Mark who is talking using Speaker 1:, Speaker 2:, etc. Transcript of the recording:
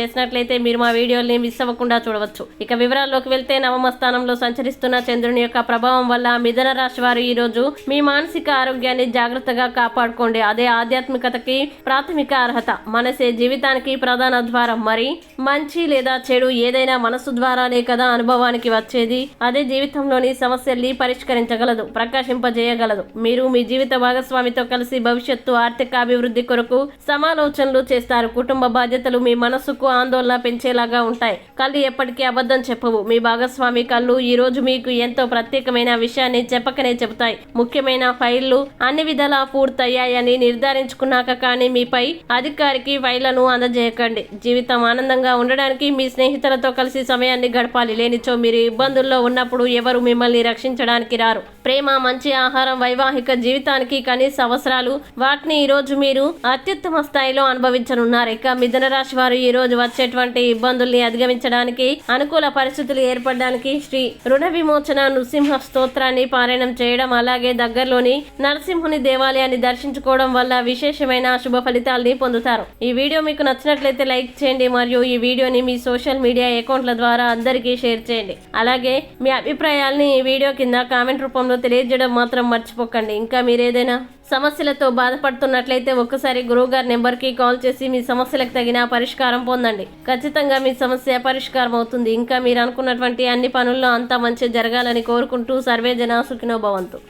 Speaker 1: చేసినట్లయితే మీరు మా వీడియోల్ని మిస్ అవ్వకుండా చూడవచ్చు. ఇక వివరాల్లోకి వెళ్తే నవమ స్థానంలో సంచరిస్తున్న చంద్రుని యొక్క ప్రభావం వల్ల మిథున రాశి వారు ఈ రోజు మీ మానసిక ఆరోగ్యాన్ని జాగ్రత్తగా కాపాడుకోండి. అదే ఆధ్యాత్మికతకి ప్రాథమిక అర్హత. మనసే జీవితానికి ప్రధాన ద్వారం. మరి మంచి లేదా చెడు ఏదైనా మనసు ద్వారానే కదా అనుభవానికి వచ్చేది. అదే జీవితంలోని సమస్యల్ని పరిష్కరించగలదు ప్రకాశింపజేయగలదు. మీరు మీ జీవిత భాగస్వామితో కలిసి భవిష్యత్తు ఆర్థిక అభివృద్ధి కొరకు సమాలోచనలు చేస్తారు. కుటుంబ బాధ్యతలు మీ మనసుకు ఆందోళన పెంచేలాగా ఉంటాయి. కళ్ళు ఎప్పటికీ అబద్ధం చెప్పవు. మీ భాగస్వామి కళ్ళు ఈ రోజు మీకు ఎంతో ప్రత్యేకమైన విషయాన్ని చెప్పకనే చెబుతాయి. ముఖ్యమైన ఫైళ్ళు అన్ని విధాలా పూర్తయ్యాయని నిర్ధారించుకున్నాక కానీ మీపై అధికారికి ఫైళ్ళను అందజేయకండి. జీవితం ఆనందంగా ఉండడానికి మీ స్నేహితులతో కలిసి సమయాన్ని గడపాలి. లేనిచో మీరు ఇబ్బందుల్లో ఉన్నప్పుడు ఎవరు మిమ్మల్ని రక్షించడానికి రారు. ప్రేమ మంచి ఆహారం వైవాహిక జీవితానికి కనీస అవసరాలు. వాటిని ఈ రోజు మీరు అత్యుత్తమ స్థాయిలో అనుభవించనున్నారు. ఇక మిథున రాశి వారు ఈ రోజు వచ్చేటువంటి ఇబ్బందుల్ని అధిగమించడానికి అనుకూల పరిస్థితులు ఏర్పడడానికి శ్రీ రుణ విమోచన నృసింహ స్తోత్రాన్ని పారాయణం చేయడం అలాగే దగ్గరలోని నరసింహుని దేవాలయాన్ని దర్శించుకోవడం వల్ల విశేషమైన శుభ ఫలితాల్ని పొందుతారు. ఈ వీడియో మీకు నచ్చినట్లయితే లైక్ చేయండి మరియు ఈ వీడియోని మీ సోషల్ మీడియా అకౌంట్ల ద్వారా అందరికీ షేర్ చేయండి. అలాగే మీ అభిప్రాయాల్ని ఈ వీడియో కింద కామెంట్ రూపంలో తెలియజేయడం మాత్రం మర్చిపోకండి. ఇంకా మీరు ఏదైనా సమస్యలతో బాధపడుతున్నట్లయితే ఒక్కసారి గురువుగారి నెంబర్కి కాల్ చేసి మీ సమస్యలకు తగిన పరిష్కారం పొందండి. ఖచ్చితంగా మీ సమస్య పరిష్కారం అవుతుంది. ఇంకా మీరు అనుకున్నటువంటి అన్ని పనుల్లో అంతా మంచి జరగాలని కోరుకుంటూ సర్వే జన సుఖినో భవంతు.